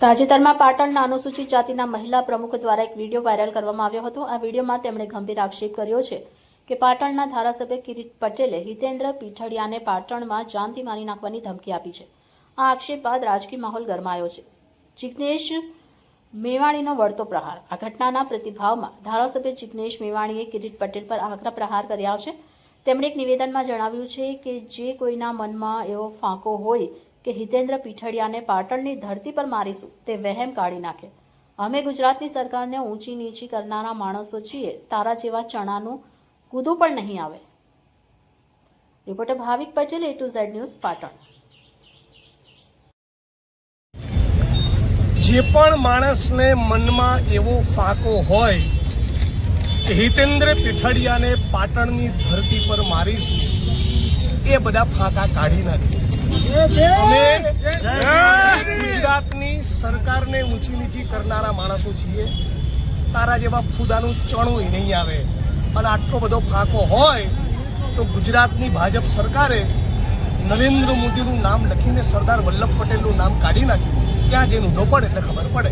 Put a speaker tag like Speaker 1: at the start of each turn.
Speaker 1: તાજેતરમાં પાટણના અનુસૂચિત જાતિના મહિલા પ્રમુખ દ્વારા એક વીડિયો વાયરલ કરવામાં આવ્યો હતો. આ વિડીયોમાં તેમણે ગંભીર આક્ષેપ કર્યો છે કે પાટણના ધારાસભ્ય કિરીટ પટેલે હિતેન્દ્ર પીઠડિયાને પાટણમાં જાનથી મારી નાખવાની ધમકી આપી છે. આ આક્ષેપ બાદ રાજકીય માહોલ ગરમાયો છે. જિજ્ઞેશ મેવાણીનો વળતો પ્રહાર. આ ઘટનાના પ્રતિભાવમાં ધારાસભ્ય જિજ્ઞેશ મેવાણીએ કિરીટ પટેલ પર આકરા પ્રહાર કર્યા છે. તેમણે એક નિવેદનમાં જણાવ્યું છે કે જે કોઈના મનમાં એવો ફાંકો હોય કે હિતેન્દ્ર પીઠડિયાને પાટણની ધરતી પર મારીશું, તે વહેમ કાઢી નાખે. અમે ગુજરાતની સરકારને ઊંચી નીચી કરનારા માણસો છીએ, તારા જેવા ચણાનું કૂદું પણ નહીં આવે. Reporter Bhavik Patel A to Z news, Patan.
Speaker 2: જે પણ માણસને મનમાં એવો ફાંકો હોય હિતેન્દ્ર પીઠડિયાને પાટણની ધરતી પર મારીશું, એ બધા ફાંકા કાઢી નાખે. અમે ગુજરાતની સરકારને ઊંચી નીચી કરનારા માણસો છીએ. તારા જેવા ફૂદાનું ચણું નહીં આવે. અને આટલો બધો ફાંકો હોય તો ગુજરાતની ભાજપ સરકારે નરેન્દ્ર મોદીનું નામ લખીને સરદાર વલ્લભ પટેલનું નામ કાઢી નાખ્યું. ત્યાં જઈને ઊંધો પડે એટલે ખબર પડે.